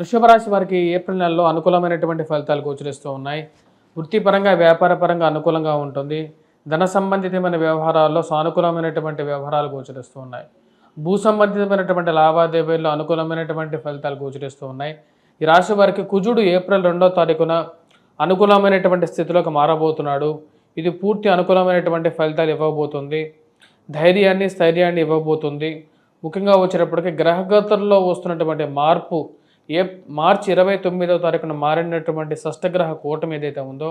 వృషభ రాశి వారికి ఏప్రిల్ నెలలో అనుకూలమైనటువంటి ఫలితాలు గోచరిస్తూ ఉన్నాయి. వృత్తిపరంగా వ్యాపారపరంగా అనుకూలంగా ఉంటుంది. ధన సంబంధితమైన వ్యవహారాల్లో సానుకూలమైనటువంటి వ్యవహారాలు గోచరిస్తూ ఉన్నాయి. భూ సంబంధితమైనటువంటి లావాదేవీల్లో అనుకూలమైనటువంటి ఫలితాలు గోచరిస్తూ ఉన్నాయి. ఈ రాశి వారికి కుజుడు ఏప్రిల్ రెండో తారీఖున అనుకూలమైనటువంటి స్థితిలోకి మారబోతున్నాడు. ఇది పూర్తి అనుకూలమైనటువంటి ఫలితాలు ఇవ్వబోతుంది. ధైర్యాన్ని స్థైర్యాన్ని ఇవ్వబోతుంది. ముఖ్యంగా వచ్చేటప్పటికి గ్రహగతుల్లో వస్తున్నటువంటి మార్పు ఏ మార్చి ఇరవై తొమ్మిదవ తారీఖున మారినటువంటి షష్టగ్రహ కూటమి ఏదైతే ఉందో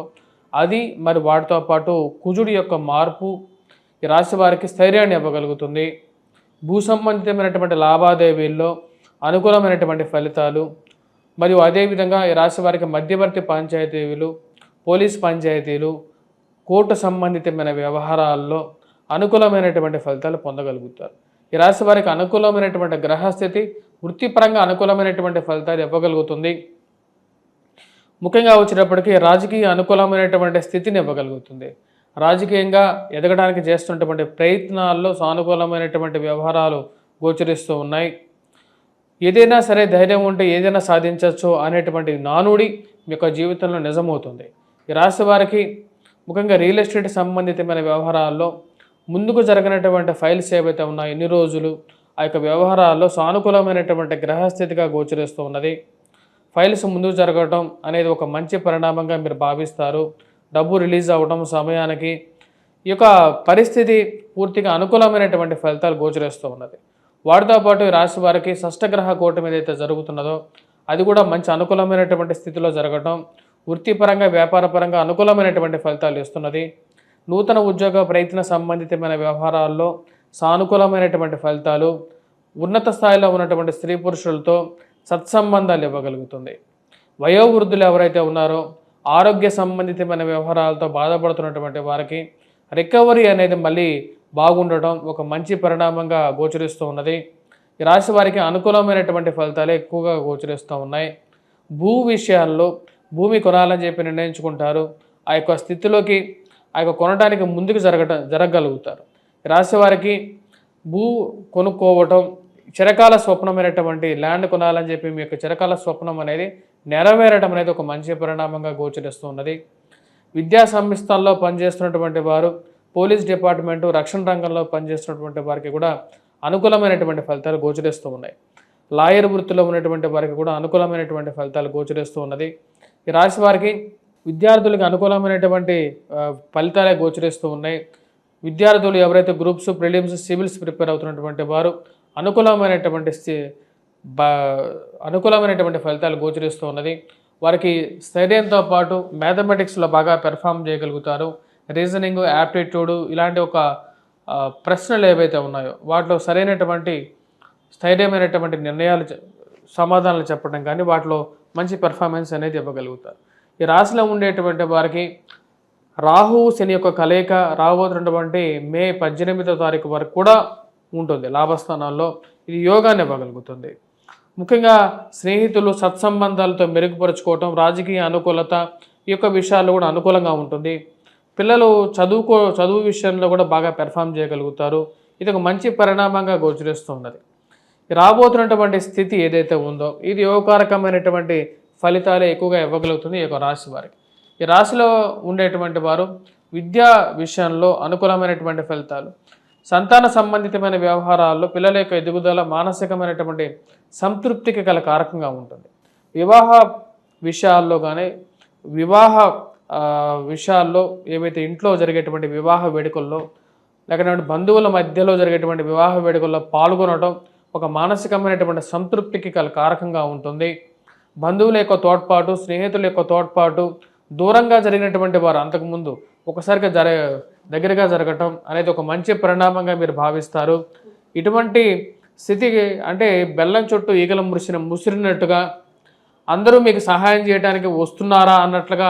అది మరి వాటితో పాటు కుజుడి యొక్క మార్పు ఈ రాశి వారికి స్థైర్యాన్ని ఇవ్వగలుగుతుంది. భూ సంబంధితమైనటువంటి లావాదేవీల్లో అనుకూలమైనటువంటి ఫలితాలు మరియు అదేవిధంగా ఈ రాశి వారికి మధ్యవర్తి పంచాయతీలు పోలీస్ పంచాయతీలు కోర్టు సంబంధితమైన వ్యవహారాల్లో అనుకూలమైనటువంటి ఫలితాలు పొందగలుగుతారు. ఈ రాశి వారికి అనుకూలమైనటువంటి గ్రహస్థితి వృత్తిపరంగా అనుకూలమైనటువంటి ఫలితాలు ఇవ్వగలుగుతుంది. ముఖ్యంగా వచ్చినప్పటికీ రాజకీయ అనుకూలమైనటువంటి స్థితిని ఇవ్వగలుగుతుంది. రాజకీయంగా ఎదగడానికి చేస్తున్నటువంటి ప్రయత్నాల్లో సానుకూలమైనటువంటి వ్యవహారాలు గోచరిస్తూ ఉన్నాయి. ఏదైనా సరే ధైర్యం ఉంటే ఏదైనా సాధించవచ్చు అనేటువంటి నానుడి మీ యొక్క జీవితంలో నిజమవుతుంది. ఈ రాశి వారికి ముఖ్యంగా రియల్ ఎస్టేట్ సంబంధితమైన వ్యవహారాల్లో ముందుకు జరగనటువంటి ఫైల్స్ ఏవైతే ఉన్నాయో ఎన్ని రోజులు ఆ యొక్క వ్యవహారాల్లో సానుకూలమైనటువంటి గ్రహస్థితిగా గోచరిస్తూ ఉన్నది. ఫైల్స్ ముందుకు జరగటం అనేది ఒక మంచి పరిణామంగా మీరు భావిస్తారు. డబ్బు రిలీజ్ అవ్వడం సమయానికి ఈ యొక్క పరిస్థితి పూర్తిగా అనుకూలమైనటువంటి ఫలితాలు గోచరిస్తూ ఉన్నది. వాటితో పాటు రాశి వారికి షష్టగ్రహ కూటమి ఏదైతే జరుగుతున్నదో అది కూడా మంచి అనుకూలమైనటువంటి స్థితిలో జరగటం వృత్తిపరంగా వ్యాపారపరంగా అనుకూలమైనటువంటి ఫలితాలు ఇస్తున్నది. నూతన ఉద్యోగ ప్రయత్న సంబంధితమైన వ్యవహారాల్లో సానుకూలమైనటువంటి ఫలితాలు ఉన్నత స్థాయిలో ఉన్నటువంటి స్త్రీ పురుషులతో సత్సంబంధాలు ఇవ్వగలుగుతుంది. వయోవృద్ధులు ఎవరైతే ఉన్నారో ఆరోగ్య సంబంధితమైన వ్యవహారాలతో బాధపడుతున్నటువంటి వారికి రికవరీ అనేది మళ్ళీ బాగుండటం ఒక మంచి పరిణామంగా గోచరిస్తూ ఉన్నది. ఈ రాశి వారికి అనుకూలమైనటువంటి ఫలితాలే ఎక్కువగా గోచరిస్తూ ఉన్నాయి. భూ విషయాల్లో భూమి కొనాలని చెప్పి నిర్ణయించుకుంటారు. ఆ యొక్క స్థితిలోకి ఆ యొక్క కొనడానికి ముందుకు జరగటం జరగగలుగుతారు. రాశి వారికి భూ కొనుక్కోవటం చిరకాల స్వప్నమైనటువంటి ల్యాండ్ కొనాలని చెప్పి మీ యొక్క చిరకాల స్వప్నం అనేది నెరవేరటం అనేది ఒక మంచి పరిణామంగా గోచరిస్తున్నది. విద్యా సంస్థల్లో పనిచేస్తున్నటువంటి వారు పోలీస్ డిపార్ట్మెంటు రక్షణ రంగంలో పనిచేస్తున్నటువంటి వారికి కూడా అనుకూలమైనటువంటి ఫలితాలు గోచరిస్తూ ఉన్నాయి. లాయర్ వృత్తిలో ఉన్నటువంటి వారికి కూడా అనుకూలమైనటువంటి ఫలితాలు గోచరిస్తూ ఉన్నది. ఈ రాశి వారికి విద్యార్థులకు అనుకూలమైనటువంటి ఫలితాలే గోచరిస్తూ ఉన్నాయి. విద్యార్థులు ఎవరైతే గ్రూప్స్ ప్రిలిమ్స్ సివిల్స్ ప్రిపేర్ అవుతున్నటువంటి వారు అనుకూలమైనటువంటి అనుకూలమైనటువంటి ఫలితాలు గోచరిస్తూ ఉన్నది. వారికి స్థైర్యంతో పాటు మ్యాథమెటిక్స్లో బాగా పెర్ఫామ్ చేయగలుగుతారు. రీజనింగ్ యాప్టిట్యూడ్ ఇలాంటి ఒక ప్రశ్నలు ఏవైతే ఉన్నాయో వాటిలో సరైనటువంటి స్థైర్యమైనటువంటి నిర్ణయాలు సమాధానాలు చెప్పడం కానీ వాటిలో మంచి పెర్ఫార్మెన్స్ అనేది ఇవ్వగలుగుతారు. ఈ రాశిలో ఉండేటువంటి వారికి రాహు శని యొక్క కలయిక రాబోతున్నటువంటి మే పద్దెనిమిదో తారీఖు వరకు కూడా ఉంటుంది లాభస్థానాల్లో ఇది యోగాన్ని ఇవ్వగలుగుతుంది. ముఖ్యంగా స్నేహితులు సత్సంబంధాలతో మెరుగుపరుచుకోవటం రాజకీయ అనుకూలత ఈ యొక్క విషయాల్లో కూడా అనుకూలంగా ఉంటుంది. పిల్లలు చదువుకో చదువు విషయంలో కూడా బాగా పెర్ఫామ్ చేయగలుగుతారు. ఇది ఒక మంచి పరిణామంగా గోచరిస్తున్నది రాబోతున్నటువంటి స్థితి ఏదైతే ఉందో ఇది యోగకారకమైనటువంటి ఫలితాలే ఎక్కువగా ఇవ్వగలుగుతుంది ఈ యొక్క రాశి వారికి. ఈ రాశిలో ఉండేటువంటి వారు విద్యా విషయంలో అనుకూలమైనటువంటి ఫలితాలు. సంతాన సంబంధితమైన వ్యవహారాల్లో పిల్లల యొక్క ఎదుగుదల మానసికమైనటువంటి సంతృప్తికి గల కారకంగా ఉంటుంది. వివాహ విషయాల్లో కానీ వివాహ విషయాల్లో ఏవైతే ఇంట్లో జరిగేటువంటి వివాహ వేడుకల్లో లేకపోతే బంధువుల మధ్యలో జరిగేటువంటి వివాహ వేడుకల్లో పాల్గొనడం ఒక మానసికమైనటువంటి సంతృప్తికి గల కారకంగా ఉంటుంది. బంధువుల యొక్క తోడ్పాటు స్నేహితుల యొక్క తోడ్పాటు దూరంగా జరిగినటువంటి వారు అంతకుముందు ఒకసారిగా జర దగ్గరగా జరగటం అనేది ఒక మంచి పరిణామంగా మీరు భావిస్తారు. ఇటువంటి స్థితికి అంటే బెల్లం చుట్టూ ఈగల మురిసిన ముసిరినట్టుగా అందరూ మీకు సహాయం చేయడానికి వస్తున్నారా అన్నట్లుగా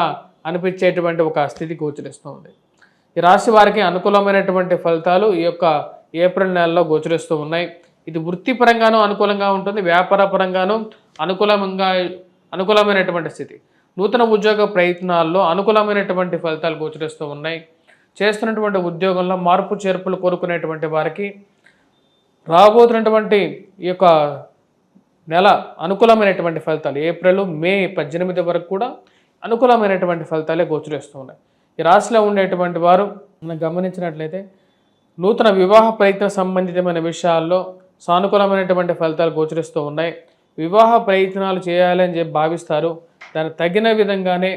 అనిపించేటువంటి ఒక స్థితి గోచరిస్తుంది. ఈ రాశి వారికి అనుకూలమైనటువంటి ఫలితాలు ఈ యొక్క ఏప్రిల్ నెలలో గోచరిస్తూ ఉన్నాయి. ఇది వృత్తిపరంగానూ అనుకూలంగా ఉంటుంది వ్యాపార పరంగానూ అనుకూలంగా అనుకూలమైనటువంటి స్థితి. నూతన ఉద్యోగ ప్రయత్నాల్లో అనుకూలమైనటువంటి ఫలితాలు గోచరిస్తూ ఉన్నాయి. చేస్తున్నటువంటి ఉద్యోగంలో మార్పు చేర్పులు కోరుకునేటువంటి వారికి రాబోతున్నటువంటి ఈ యొక్క నెల అనుకూలమైనటువంటి ఫలితాలు ఏప్రిల్ మే పద్దెనిమిది వరకు కూడా అనుకూలమైనటువంటి ఫలితాలే గోచరిస్తూ ఉన్నాయి. ఈ రాశిలో ఉండేటువంటి వారు మనం గమనించినట్లయితే నూతన వివాహ ప్రయత్న సంబంధితమైన విషయాల్లో సానుకూలమైనటువంటి ఫలితాలు గోచరిస్తూ ఉన్నాయి. వివాహ ప్రయత్నాలు చేయాలని చెప్పి భావిస్తారు. దానికి తగిన విధంగానే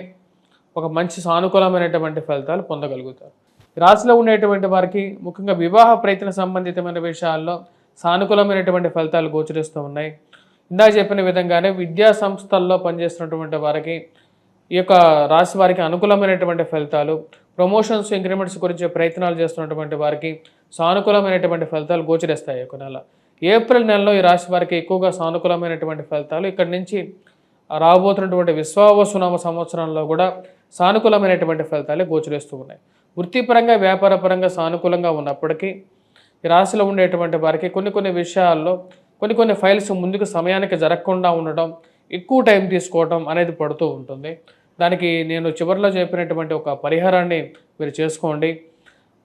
ఒక మంచి సానుకూలమైనటువంటి ఫలితాలు పొందగలుగుతారు. రాశిలో ఉండేటువంటి వారికి ముఖ్యంగా వివాహ ప్రయత్న సంబంధితమైన విషయాల్లో సానుకూలమైనటువంటి ఫలితాలు గోచరిస్తూ ఉన్నాయి. ఇందాక చెప్పిన విధంగానే విద్యా సంస్థల్లో పనిచేస్తున్నటువంటి వారికి ఈ యొక్క రాశి వారికి అనుకూలమైనటువంటి ఫలితాలు ప్రమోషన్స్ ఇంక్రిమెంట్స్ గురించి ప్రయత్నాలు చేస్తున్నటువంటి వారికి సానుకూలమైనటువంటి ఫలితాలు గోచరిస్తాయి. ఈ నెల ఏప్రిల్ నెలలో ఈ రాశి వారికి ఎక్కువగా సానుకూలమైనటువంటి ఫలితాలు ఇక్కడి నుంచి రాబోతున్నటువంటి విశ్వావసునామ సంవత్సరంలో కూడా సానుకూలమైనటువంటి ఫలితాలే గోచరిస్తూ ఉన్నాయి. వృత్తిపరంగా వ్యాపారపరంగా సానుకూలంగా ఉన్నప్పటికీ ఈ రాశిలో ఉండేటువంటి వారికి కొన్ని కొన్ని విషయాల్లో కొన్ని కొన్ని ఫైల్స్ ముందుకు సమయానికి జరగకుండా ఉండడం ఎక్కువ టైం తీసుకోవడం అనేది పడుతూ ఉంటుంది. దానికి నేను చివరిలో చెప్పినటువంటి ఒక పరిహారాన్ని మీరు చేసుకోండి.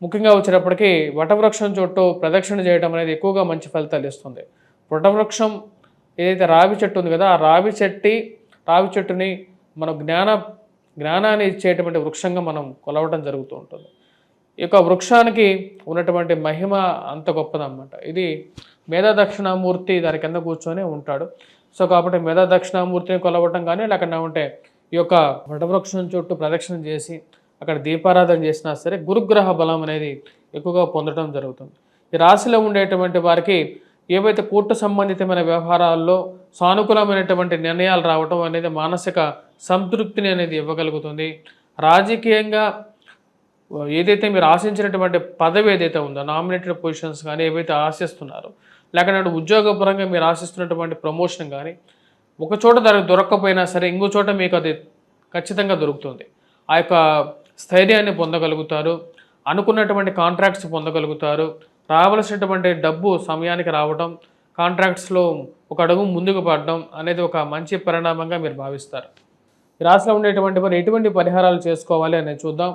ముఖ్యంగా వచ్చినప్పటికీ వటవృక్షం చుట్టూ ప్రదక్షిణ చేయడం అనేది ఎక్కువగా మంచి ఫలితాలు ఇస్తుంది. వటవృక్షం ఏదైతే రావి చెట్టు ఉంది కదా ఆ రావి చెట్టి రావి చెట్టుని మన జ్ఞాన జ్ఞానాన్ని ఇచ్చేటువంటి వృక్షంగా మనం కొలవటం జరుగుతూ ఉంటుంది. ఈ యొక్క వృక్షానికి ఉన్నటువంటి మహిమ అంత గొప్పదన్నమాట. ఇది మేధా దక్షిణామూర్తి దాని కింద కూర్చొని ఉంటాడు. సో కాబట్టి మేధా దక్షిణామూర్తిని కొలవటం కానీ లేకుండా ఉంటే ఈ యొక్క వటవృక్షం చుట్టూ ప్రదక్షిణ చేసి అక్కడ దీపారాధన చేసినా సరే గురుగ్రహ బలం అనేది ఎక్కువగా పొందడం జరుగుతుంది. ఈ రాశిలో ఉండేటువంటి వారికి ఏవైతే కోర్టు సంబంధితమైన వ్యవహారాల్లో సానుకూలమైనటువంటి నిర్ణయాలు రావటం అనేది మానసిక సంతృప్తిని అనేది ఇవ్వగలుగుతుంది. రాజకీయంగా ఏదైతే మీరు ఆశించినటువంటి పదవి ఏదైతే ఉందో నామినేటెడ్ పొజిషన్స్ కానీ ఏవైతే ఆశిస్తున్నారో లేకపోతే ఉద్యోగపరంగా మీరు ఆశిస్తున్నటువంటి ప్రమోషన్ కానీ ఒక చోట దానికి దొరకకపోయినా సరే ఇంకో చోట మీకు అది ఖచ్చితంగా దొరుకుతుంది. ఆ యొక్క స్థైర్యాన్ని పొందగలుగుతారు. అనుకున్నటువంటి కాంట్రాక్ట్స్ పొందగలుగుతారు. రావలసినటువంటి డబ్బు సమయానికి రావడం కాంట్రాక్ట్స్లో ఒక అడుగు ముందుకు పడడం అనేది ఒక మంచి పరిణామంగా మీరు భావిస్తారు. ఈ రాశిలో ఉండేటువంటి వారు ఎటువంటి పరిహారాలు చేసుకోవాలి అనేది చూద్దాం.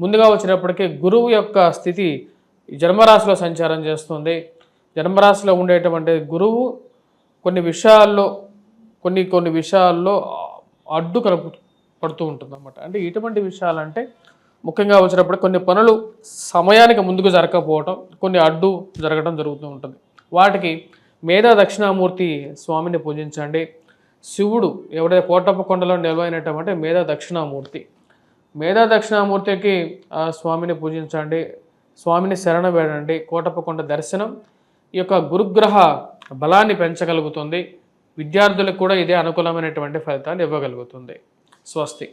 ముందుగా వచ్చినప్పటికీ గురువు యొక్క స్థితి జన్మరాశిలో సంచారం చేస్తుంది. జన్మరాశిలో ఉండేటువంటి గురువు కొన్ని విషయాల్లో కొన్ని కొన్ని విషయాల్లో అడ్డు కలుపు పడుతూ ఉంటుంది అన్నమాట అంటే ఎటువంటి విషయాలంటే ముఖ్యంగా వచ్చినప్పుడు కొన్ని పనులు సమయానికి ముందుకు జరగకపోవటం కొన్ని అడ్డు జరగడం జరుగుతూ ఉంటుంది. వాటికి మేధా దక్షిణామూర్తి స్వామిని పూజించండి. శివుడు ఎవడైతే కోటప్ప కొండలో నిలవైనటువంటి మేధా దక్షిణామూర్తి మేధా దక్షిణామూర్తికి స్వామిని పూజించండి. స్వామిని శరణ వేడండి. కోటప్పకొండ దర్శనం ఈ యొక్క గురుగ్రహ బలాన్ని పెంచగలుగుతుంది. విద్యార్థులకు కూడా ఇదే అనుకూలమైనటువంటి ఫలితాలు ఇవ్వగలుగుతుంది. స్వస్తి.